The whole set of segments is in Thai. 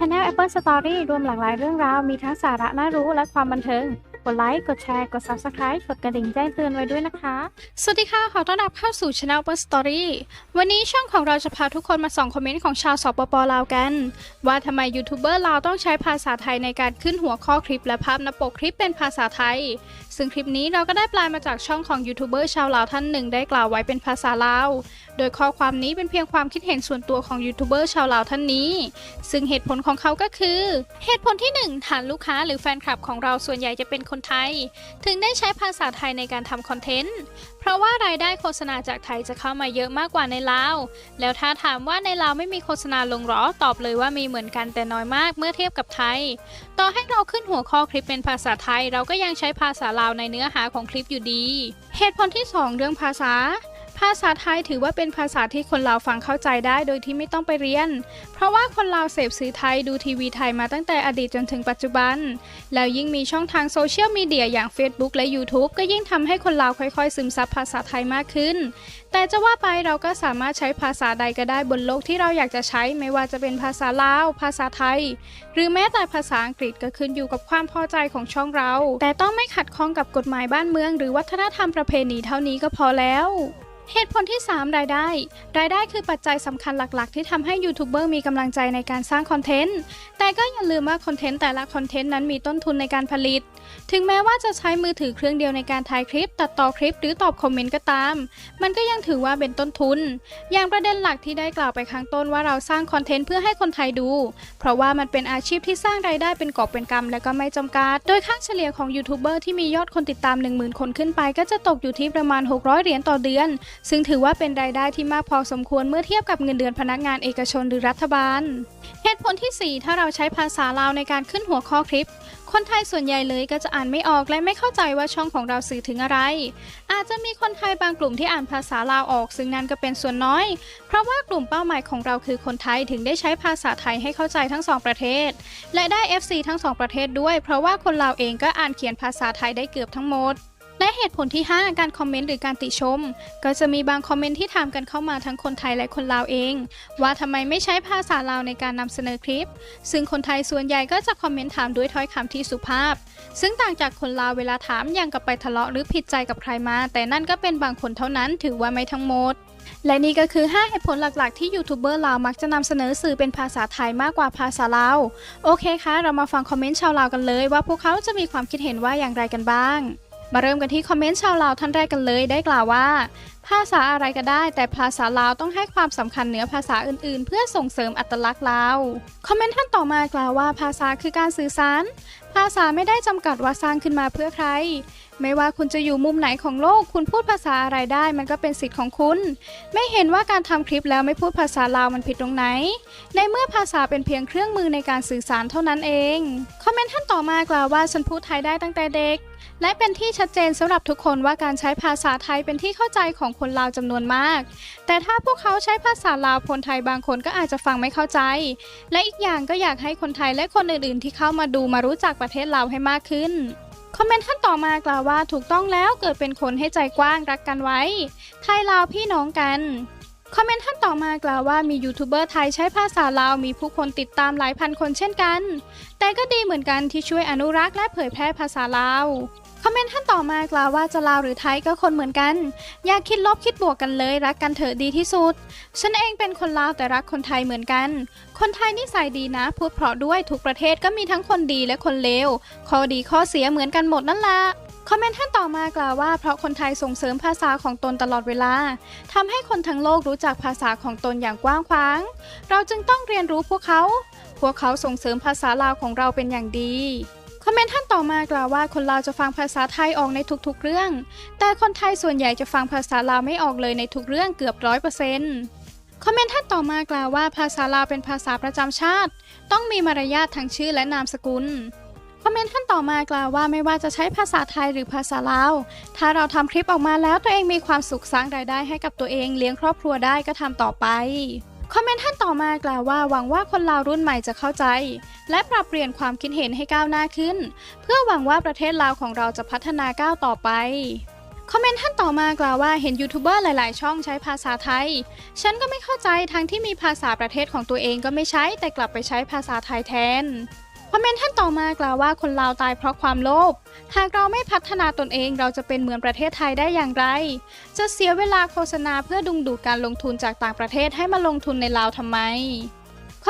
Channel Apple Story รวมหลากหลายเรื่องราว มีทั้งสาระน่ารู้และความบันเทิง กดไลค์ กดแชร์ กด Subscribe กดกระดิ่งแจ้งเตือนไว้ด้วยนะคะ สวัสดีค่ะ ขอต้อนรับเข้าสู่ Channel Upper Story วันนี้ช่องของเราจะพาทุกคนมาส่องคอมเมนต์ของชาวสปปลาวกัน ว่าทำไมยูทูบเบอร์ลาวต้องใช้ภาษาไทยในการขึ้นหัวข้อคลิปและภาพหน้าปกคลิปเป็นภาษาไทย ซึ่งคลิปนี้เราก็ได้ปลายมาจากช่องของยูทูบเบอร์ชาวลาวท่านหนึ่งได้กล่าวไว้เป็นภาษาลาว โดยข้อความนี้เป็นเพียงความคิดเห็นส่วนตัวของยูทูบเบอร์ชาวลาวท่านนี้ ซึ่งเหตุผลของเขาก็คือ เหตุผลที่หนึ่งฐานลูกค้าหรือแฟนคลับของเราส่วนใหญ่จะเป็นคนไทย ถึงได้ใช้ภาษาไทยในการทำคอนเทนต์ เพราะว่ารายได้โฆษณาจากไทยจะเข้ามาเยอะมากกว่าในลาว แล้วถ้าถามว่าในลาวไม่มีโฆษณาลงหรอ ตอบเลยว่ามีเหมือนกันแต่น้อยมากเมื่อเทียบกับไทย ต่อให้เราขึ้นหัวข้อคลิปเป็นภาษาไทย เราก็ยังใช้ภาษาลาวในเนื้อหาของคลิปอยู่ดี เหตุผลที่ 2 เรื่องภาษา ภาษาไทยถือว่าเป็นภาษาที่คนลาวฟังเข้าใจได้โดยที่ไม่ต้องไปเรียน เพราะว่าคนลาวเสพสื่อไทยดูทีวีไทยมาตั้งแต่อดีตจนถึงปัจจุบัน แล้วยิ่งมีช่องทางโซเชียลมีเดียอย่าง Facebook และ YouTube ก็ยิ่งทำให้คนลาวค่อยๆ ซึมซับภาษาไทยมากขึ้น แต่จะว่าไปเราก็สามารถใช้ภาษาใดก็ได้บนโลกที่เราอยากจะใช้ไม่ว่าจะเป็นภาษาลาว ภาษาไทย หรือแม้แต่ภาษาอังกฤษก็ขึ้นอยู่กับความพอใจของช่องเรา แต่ต้องไม่ขัดข้องกับกฎหมายบ้านเมือง หรือวัฒนธรรมประเพณีเท่านี้ก็พอแล้ว เหตุผลที่ 3 รายได้ รายได้คือปัจจัยสำคัญหลักๆ ที่ทำให้ยูทูบเบอร์มีกำลังใจในการสร้างคอนเทนต์ แต่ก็อย่าลืมว่าคอนเทนต์แต่ละคอนเทนต์นั้นมีต้นทุนในการผลิต ถึงแม้ว่าจะใช้มือถือเครื่องเดียวในการถ่ายคลิป ตัดต่อคลิปหรือตอบคอมเมนต์ก็ตาม มันก็ยังถือว่าเป็นต้นทุน อย่างประเด็นหลักที่ได้กล่าวไปข้างต้นว่าเราสร้างคอนเทนต์เพื่อให้คนไทยดู เพราะว่ามันเป็นอาชีพที่สร้างรายได้เป็นกอบเป็นกำและก็ไม่จำกัด โดยค่าเฉลี่ยของยูทูบเบอร์ที่มียอดคนติดตาม 10,000 คนขึ้นไปก็จะตกอยู่ที่ประมาณ 600 เหรียญต่อเดือนซึ่งถือว่าเป็นรายได้ที่มากพอสมควรเมื่อเทียบกับเงินเดือนพนักงานเอกชนหรือรัฐบาล เหตุผลที่ 4 ถ้าเราใช้ภาษาลาวในการขึ้นหัวข้อคลิป คนไทยส่วนใหญ่เลยก็จะอ่านไม่ออกและไม่เข้าใจว่าช่องของเราสื่อถึงอะไร อาจจะมีคนไทยบางกลุ่มที่อ่านภาษาลาวออก ซึ่งนั่นก็เป็นส่วนน้อย เพราะว่ากลุ่มเป้าหมายของเราคือคนไทยถึงได้ใช้ภาษาไทยให้เข้าใจทั้งสองประเทศ และได้ FC ทั้งสองประเทศด้วย เพราะว่าคนลาวเองก็อ่านเขียนภาษาไทยได้เกือบทั้งหมด และเหตุผลที่ 5 การคอมเมนต์หรือการติชม ก็จะมีบางคอมเมนต์ที่ถามกันเข้ามาทั้งคนไทยและคนลาวเอง ว่าทำไมไม่ใช้ภาษาลาวในการนำเสนอคลิป ซึ่งคนไทยส่วนใหญ่ก็จะคอมเมนต์ถามด้วยถ้อยคำที่สุภาพ ซึ่งต่างจากคนลาวเวลาถามอย่างกับไปทะเลาะหรือผิดใจกับใครมา แต่นั่นก็เป็นบางคนเท่านั้นถือว่าไม่ทั้งหมดและนี่ก็คือ 5 เหตุผลหลักๆ ที่ยูทูบเบอร์ลาวมักจะนำเสนอสื่อเป็นภาษาไทยมากกว่าภาษาลาว โอเคคะ เรามาฟังคอมเมนต์ชาวลาวกันเลยว่าพวกเขาจะมีความคิดเห็นว่าอย่างไรกันบ้าง มาเริ่มกันที่คอมเมนต์ชาวลาวท่านแรกกันเลยได้กล่าวว่า ภาษาอะไรก็ได้ แต่ภาษาลาวต้องให้ความสำคัญเหนือภาษาอื่นๆ เพื่อส่งเสริมอัตลักษณ์ลาว คอมเมนต์ท่านต่อมากล่าวว่า ภาษาคือการสื่อสาร ภาษาไม่ได้จำกัดว่าสร้างขึ้นมาเพื่อใคร ไม่ว่าคุณจะอยู่มุมไหนของโลก คุณพูดภาษาอะไรได้ มันก็เป็นสิทธิ์ของคุณ ไม่เห็นว่าการทำคลิปแล้วไม่พูดภาษาลาวมันผิดตรงไหน ในเมื่อภาษาเป็นเพียงเครื่องมือในการสื่อสารเท่านั้นเอง คอมเมนต์ท่านต่อมากล่าวว่าฉันพูดไทยได้ตั้งแต่เด็ก และเป็นที่ชัดเจนสำหรับทุกคนว่าการใช้ภาษาไทยเป็นที่เข้าใจของคนลาวจำนวนมาก แต่ถ้าพวกเขาใช้ภาษาลาวคนไทยบางคนก็อาจจะฟังไม่เข้าใจ และอีกอย่างก็อยากให้คนไทยและคนอื่นๆ ที่เข้ามาดูมารู้จักประเทศลาวให้มากขึ้นคอมเมนต์ท่านต่อมากล่าวว่าถูกต้องแล้วเกิดเป็นคนให้ใจกว้างรักกันไว้ ไทยลาวพี่น้องกัน คอมเมนต์ท่านต่อมากล่าวว่ามียูทูบเบอร์ไทยใช้ภาษาลาวมีผู้คนติดตามหลายพันคนเช่นกัน แต่ก็ดีเหมือนกันที่ช่วยอนุรักษ์และเผยแพร่ภาษาลาว อมเมนต์ท่านต่อมากล่าวว่าจะลาวหรือไทยก็คนเหมือนกัน อย่าคิดลบคิดบวกกันเลย รักกันเถอะดีที่สุด ฉันเองเป็นคนลาวแต่รักคนไทยเหมือนกัน คนไทยนิสัยดีนะ พูดเพราะด้วยทุกประเทศก็มีทั้งคนดีและคนเลวข้อดีข้อเสียเหมือนกันหมดนั่นละคอมเมนต์ท่านต่อมากล่าวว่าเพราะคนไทยส่งเสริมภาษาของตนตลอดเวลาทำให้คนทั้งโลกรู้จักภาษาของตนอย่างกว้างขวาง เราจึงต้องเรียนรู้พวกเขา พวกเขาส่งเสริมภาษาลาวของเราเป็นอย่างดี อมเมนต์ท่านต่อมากล่าวว่าคนลาวจะฟังภาษาไทยออกในทุกๆเรื่อง แต่คนไทยส่วนใหญ่จะฟังภาษาลาวไม่ออกเลยในทุกเรื่องเกือบร้อยเปอร์เซ็นต์คอมเมนต์ท่านต่อมากล่าวว่าภาษาลาวเป็นภาษาประจำชาติ ต้องมีมารยาททั้งชื่อและนามสกุลคอมเมนต์ท่านต่อมากล่าวว่าไม่ว่าจะใช้ภาษาไทยหรือภาษาลาว ถ้าเราทำคลิปออกมาแล้วตัวเองมีความสุขสร้างรายได้ให้กับตัวเองเลี้ยงครอบครัวได้ก็ทำต่อไป คอมเมนต์ท่านต่อมากล่าวว่าหวังว่าคนลาวรุ่นใหม่จะเข้าใจ และปรับเปลี่ยนความคิดเห็นให้ก้าวหน้าขึ้น เพื่อหวังว่าประเทศลาวของเราจะพัฒนาก้าวต่อไปคอมเมนต์ท่านต่อมากล่าวว่าเห็นยูทูบเบอร์หลาย ๆ ช่องใช้ภาษาไทย ฉันก็ไม่เข้าใจทั้งที่มีภาษาประเทศของตัวเองก็ไม่ใช้ แต่กลับไปใช้ภาษาไทยแทน คอมเมนต์ท่านต่อมากล่าวว่าคนลาวตายเพราะความโลภ หากเราไม่พัฒนาตนเองเราจะเป็นเหมือนประเทศไทยได้อย่างไร จะเสียเวลาโฆษณาเพื่อดึงดูดการลงทุนจากต่างประเทศให้มาลงทุนในลาวทำไม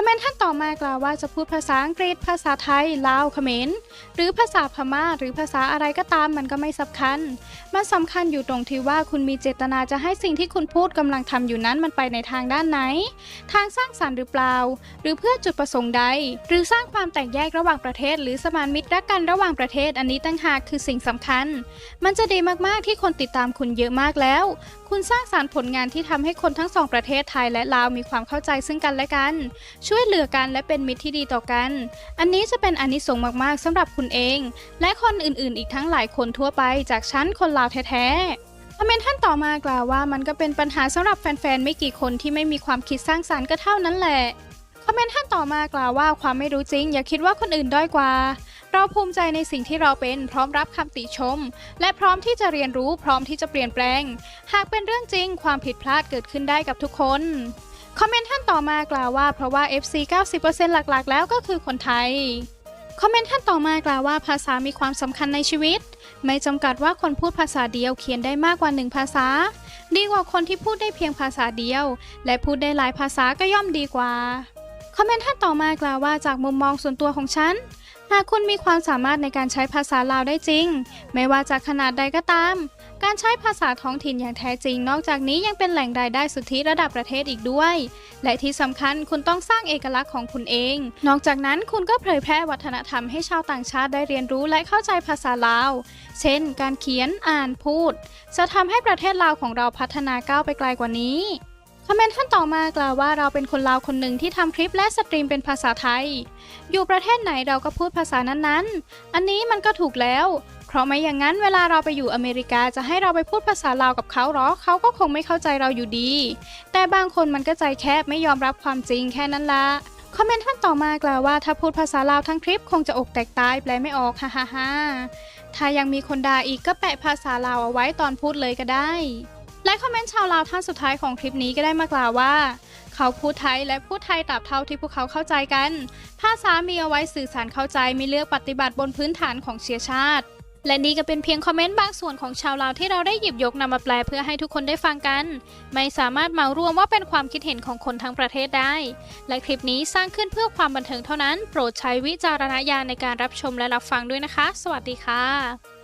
อมเมนต์ท่านต่อมากล่าวว่าจะพูดภาษาอังกฤษ ภาษาไทย ลาวเขมร หรือภาษาพม่า หรือภาษาอะไรก็ตามมันก็ไม่สำคัญ มันสำคัญอยู่ตรงที่ว่าคุณมีเจตนาจะให้สิ่งที่คุณพูดกำลังทำอยู่นั้นมันไปในทางด้านไหน ทางสร้างสรรค์หรือเปล่า หรือเพื่อจุดประสงค์ใด หรือสร้างความแตกแยกระหว่างประเทศ หรือสมานมิตรรักกันระหว่างประเทศ อันนี้ตั้งหากคือสิ่งสำคัญ มันจะดีมากๆที่คนติดตามคุณเยอะมากแล้ว คุณสร้างสารรค์ผลงานที่ทำให้คนทั้งสองประเทศไทยและลาวมีความเข้าใจซึ่งกันและกันช่วยเหลือกันและเป็นมิตรที่ดีต่อกัน อันนี้จะเป็นอานิสงส์มากๆสำหรับคุณเอง และคนอื่นๆ อีกทั้งหลายคนทั่วไปจากชั้นคนลาวแท้ๆคอมเมนต์ท่านต่อมากล่าวว่ามันก็เป็นปัญหาสำหรับแฟนๆไม่กี่คนที่ไม่มีความคิดสร้างสรรค์ก็เท่านั้นแหละคอมเมนต์ท่านต่อมากล่าวว่าความไม่รู้จริง อย่าคิดว่าคนอื่นด้อยกว่า เราภูมิใจในสิ่งที่เราเป็นพร้อมรับคำติชม และพร้อมที่จะเรียนรู้พร้อมที่จะเปลี่ยนแปลง หากเป็นเรื่องจริงความผิดพลาดเกิดขึ้นได้กับทุกคน คอมเมนต์ท่านต่อมากล่าวว่าเพราะว่า FC 90%หลักๆ แล้วก็คือคนไทย คอมเมนต์ท่านต่อมากล่าวว่าภาษามีความสำคัญในชีวิต ไม่จำกัดว่าคนพูดภาษาเดียวเขียนได้มากกว่าหนึ่งภาษา ดีกว่าคนที่พูดได้เพียงภาษาเดียว และพูดได้หลายภาษาก็ย่อมดีกว่า คอมเมนต์ท่านต่อมากล่าวว่าจากมุมมองส่วนตัวของฉันหากคุณมีความสามารถในการใช้ภาษาลาวได้จริง ไม่ว่าจะขนาดใดก็ตาม การใช้ภาษาท้องถิ่นอย่างแท้จริง นอกจากนี้ยังเป็นแหล่งรายได้สุทธิระดับประเทศอีกด้วย และที่สำคัญคุณต้องสร้างเอกลักษณ์ของคุณเอง นอกจากนั้นคุณก็เผยแพร่วัฒนธรรมให้ชาวต่างชาติได้เรียนรู้และเข้าใจภาษาลาว เช่น การเขียนอ่านพูด จะทำให้ประเทศลาวของเราพัฒนาก้าวไปไกลกว่านี้คอมเมนต์ท่านต่อมากล่าวว่าเราเป็นคนลาวคนหนึ่งที่ทำคลิปและสตรีมเป็นภาษาไทย อยู่ประเทศไหนเราก็พูดภาษานั้นๆ อันนี้มันก็ถูกแล้ว เพราะไม่อย่างนั้นเวลาเราไปอยู่อเมริกาจะให้เราไปพูดภาษาลาวกับเขาหรอเขาก็คงไม่เข้าใจเราอยู่ดี แต่บางคนมันก็ใจแคบไม่ยอมรับความจริงแค่นั้นละคอมเมนต์ท่านต่อมากล่าวว่าถ้าพูดภาษาลาวทั้งคลิปคงจะอกแตกตายแปลไม่ออกฮ่าฮ่าฮ่าถ้ายังมีคนด่าอีกก็แปะภาษาลาวเอาไว้ตอนพูดเลยก็ได้ และคอมเมนต์ชาวลาวท่านสุดท้ายของคลิปนี้ก็ได้มากล่าวว่า เขาพูดไทยและพูดไทยตราบเท่าที่พวกเขาเข้าใจกัน ภาษามีเอาไว้สื่อสารเข้าใจไม่เลือกปฏิบัติบนพื้นฐานของเชื้อชาติ และนี่ก็เป็นเพียงคอมเมนต์บางส่วนของชาวลาวที่เราได้หยิบยกนำมาแปลเพื่อให้ทุกคนได้ฟังกัน ไม่สามารถเหมารวมว่าเป็นความคิดเห็นของคนทั้งประเทศได้ และคลิปนี้สร้างขึ้นเพื่อความบันเทิงเท่านั้น โปรดใช้วิจารณญาณในการรับชมและรับฟังด้วยนะคะ สวัสดีค่ะ